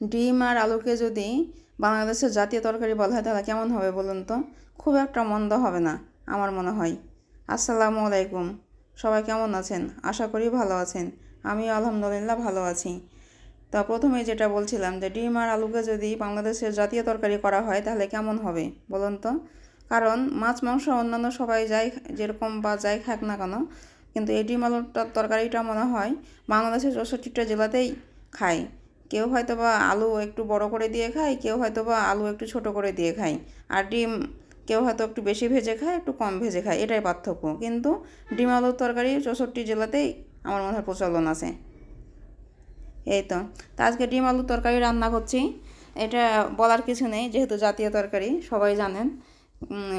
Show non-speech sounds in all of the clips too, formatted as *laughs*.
ডিম আর আলুকে যদি বাংলাদেশের জাতীয় তরকারি বলা হয়, তাহলে কেমন হবে বলুন তো? খুব একটা মন্দ হবে না, আমার মনে হয়। আসসালামু আলাইকুম। সবাই কেমন আছেন? আশা করি ভালো আছেন। আমিও আলহামদুলিল্লাহ ভালো আছি। তা প্রথমে যেটা বলছিলাম যে, ডিম আর আলুকে যদি বাংলাদেশের জাতীয় তরকারি করা হয়, তাহলে কেমন হবে বলুন তো? কারণ মাছ, মাংস অন্যান্য সবাই যাই যেরকম বা যাই খাক না কেন, কিন্তু এই ডিম আলুর তরকারিটা মনে হয় বাংলাদেশের চৌষট্টিটা জেলাতেই খায়। কেউ হয়তো বা আলু একটু বড় করে দিয়ে খায়, কেউ হয়তো বা আলু একটু ছোট করে দিয়ে খায়। আর ডিম কেউ হয়তো একটু বেশি ভেজে খায়, একটু কম ভেজে খায়, এটাই পার্থক্য। কিন্তু ডিম আলুর তরকারি চৌষট্টি জেলাতেই আমার মনে হয় প্রচলন আছে। এই তো আজকে ডিম আলুর তরকারি রান্না করছি। এটা বলার কিছু নেই, যেহেতু জাতীয় তরকারি, সবাই জানেন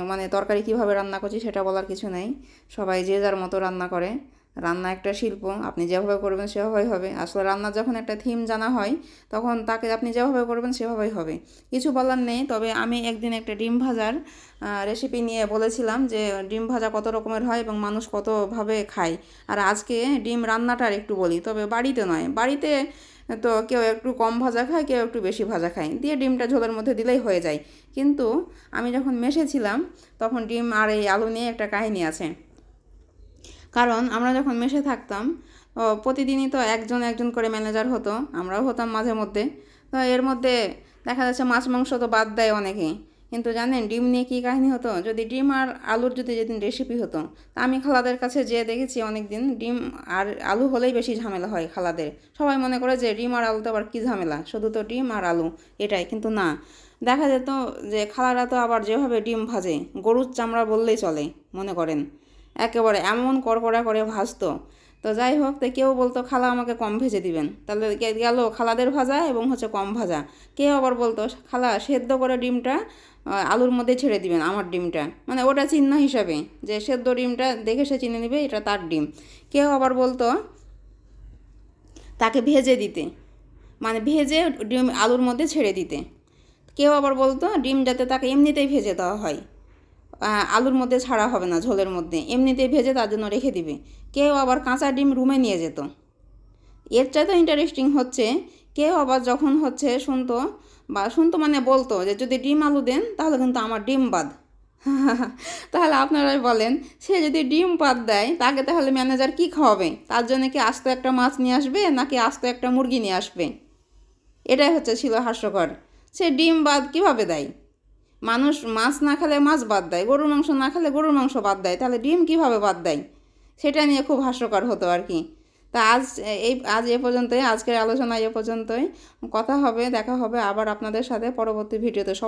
মানে তরকারি কীভাবে রান্না করছি সেটা বলার কিছু নেই। সবাই যে যার মতো রান্না করে। রান্না একটা শিল্প, আপনি যেভাবে করবেন সেভাবেই হবে। আসলে রান্নার যখন একটা থিম জানা হয়, তখন তাকে আপনি যেভাবে করবেন সেভাবেই হবে। কিছু বলার নেই, তবে আমি একদিন একটা ডিম ভাজার রেসিপি নিয়ে বলেছিলাম যে ডিম ভাজা কত রকমের হয় এবং মানুষ কতভাবে খায়। আর আজকে ডিম রান্নাটার একটু বলি, তবে বাড়িতে নয়। বাড়িতে তো কেউ একটু কম ভাজা খায়, কেউ একটু বেশি ভাজা খায়। দিয়ে ডিমটা ঝোলের মধ্যে দিলেই হয়ে যায়। কিন্তু আমি যখন মেশেছিলাম, তখন ডিম আর এই আলু নিয়ে একটা কাহিনী আছে। কারণ আমরা যখন মেশে থাকতাম প্রতিদিনই তো একজন একজন করে ম্যানেজার হতো, আমরাও হতাম মাঝে মধ্যে। তো এর মধ্যে দেখা যাচ্ছে মাছ মাংস তো বাদ দেয় অনেকে কিন্তু জানেন, ডিম নিয়ে কী কাহিনী হতো? যদি ডিম আর আলুর যদি যেদিন রেসিপি হতো, তা আমি খালাদের কাছে যেয়ে দেখেছি অনেক দিন ডিম আর আলু হলেই বেশি ঝামেলা হয় খালাদের। সবাই মনে করে যে ডিম আর আলু তো আবার কী ঝামেলা? শুধু তো ডিম আর আলু, এটাই। কিন্তু না, দেখা যেত যে খালারা তো আবার যেভাবে ডিম ভাজে, গরুর চামড়া বললেই চলে, মনে করেন। একেবারে এমন কড়কড়া করে ভাজতো। তো যাই হোক, তো কেউ বলতো, খালা, আমাকে কম ভেজে দিবেন। তাহলে গেল খালাদের ভাজা এবং হচ্ছে কম ভাজা। কেউ আবার বলতো, খালা, সেদ্ধ করে ডিমটা আলুর মধ্যে ছেড়ে দিবেন, আমার ডিমটা। মানে ওটা চিহ্ন হিসাবে, যে সেদ্ধ ডিমটা দেখে সে চিনে নেবে, এটা তার ডিম। কেউ আবার বলতো, তাকে ভেজে দিতে। মানে ভেজে ডিম আলুর মধ্যে ছেড়ে দিতে। কেউ আবার বলতো, ডিম যাতে তাকে এমনিতেই ভেজে দেওয়া হয়। আলুর মধ্যে ছাড়া হবে না ঝোলের মধ্যে। এমনিতেই ভেজে তার জন্য রেখে দিবে। কেউ আবার কাঁচা ডিম রুমে নিয়ে যেত। এর চাইতে ইন্টারেস্টিং হচ্ছে, কেউ আবার যখন হচ্ছে শুনতো বা শুনতো মানে বলতো যে যদি ডিম আলু দেন, তাহলে কিন্তু আমার ডিম বাদ। *laughs* তাহলে আপনারাই বলেন, সে যদি ডিম বাদ দেয়, তাকে তাহলে ম্যানেজার কি খাওয়াবে? তার জন্য কি আস্ত একটা মাছ নিয়ে আসবে, নাকি আস্ত একটা মুরগি নিয়ে আসবে? এটাই হচ্ছে ছিল হাস্যকর। সে ডিম বাদ কীভাবে দেয়? মানুষ মাছ না খেলে মাছ বাদ দেয়, গরুর মাংস না খেলে গরুর মাংস বাদ দেয়, তাহলে ডিম কীভাবে বাদ দেয়? সেটা নিয়ে খুব হাস্যকর হতো আর কি। তা আজ এই, আজ এ পর্যন্তই, আজকের আলোচনা এ পর্যন্তই। কথা হবে, দেখা হবে আবার আপনাদের সাথে পরবর্তী ভিডিওতে। সবাই